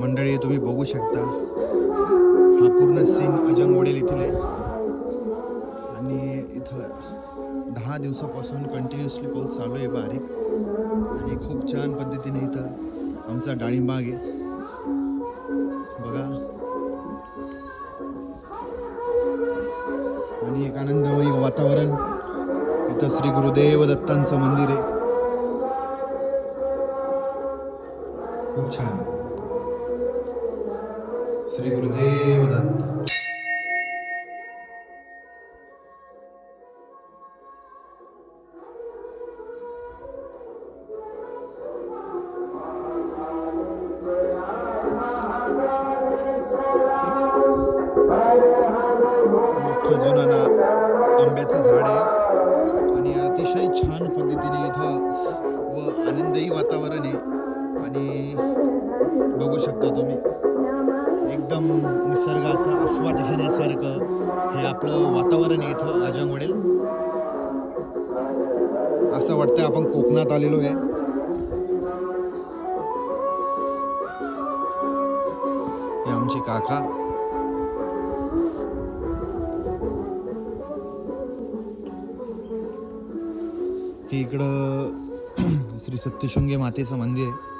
मंडळी तुम्ही बघू शकता हा पूर्ण सीन अजंगवडेल येथील आहे. आणि इथं दहा दिवसापासून कंटिन्युअसली पाऊस चालू आहे बारीक. आणि खूप छान पद्धतीने इथं आमचा डाळिंबाग आहे. बघा. आणि एक आनंदमयी वातावरण. इथं श्री गुरुदेव दत्तांचं मंदिर आहे. खूप छान. श्री गुरुदेव दत्त जुनं ना आंब्याचं झाड आहे. आणि अतिशय छान पद्धतीने इथं व आनंदही वातावरण आहे. आणि बघू शकता तुम्ही. एकदम निसर्गाचा आस्वाद घेण्यासारखं हे आपलं वातावरण आहे इथं अजंगवडेल असं वाटतं आपण कोकणात आलेलो आहे. हे आमचे काका. हे इकडं श्री सत्यशृंगी मातेचं मंदिर आहे.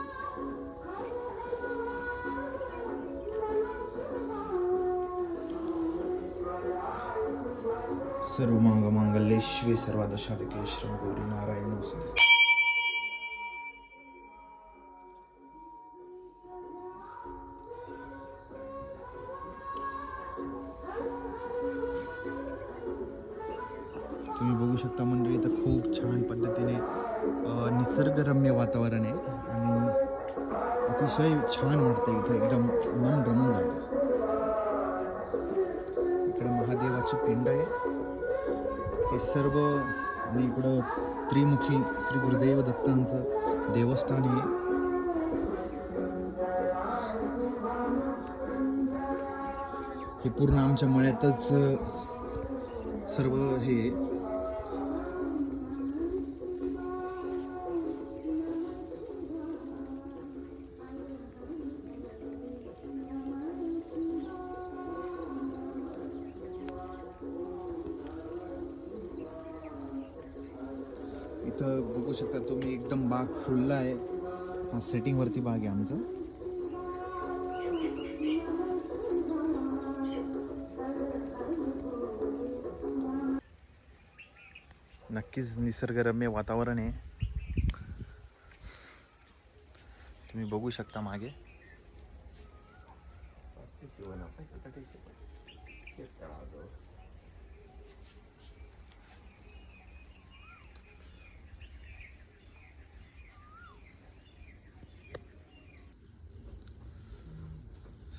सर्व मांग मांगल्ये सर्वादशाधिके श्रम गौरी नारायण वसुदे तुम्ही बघू शकता मंडळी तर खूप छान पद्धतीने निसर्गरम्य वातावरण आहे आणि अतिशय छान वाटतं इथं एकदम मन रमून जातं. इकडं महादेवाची पिंड आहे. हे सर्व आणि इकडं त्रिमुखी श्री गुरुदेव दत्तांचं देवस्थान आहे. हे पूर्ण आमच्या मळ्यातच सर्व हे इथं बघू शकता तुम्ही एकदम बाग फुलला आहे. हा सेटिंगवरती बाग आहे आमचा. नक्कीच निसर्गरम्य वातावरण आहे. तुम्ही बघू शकता मागे.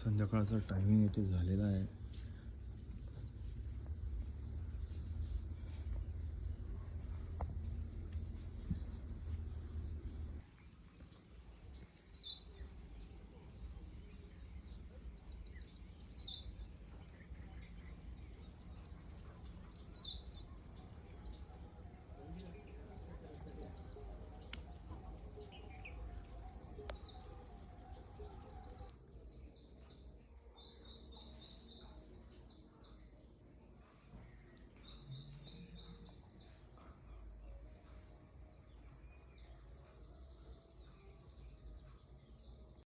संध्याकाळचा टायमिंग इथे झालेला आहे.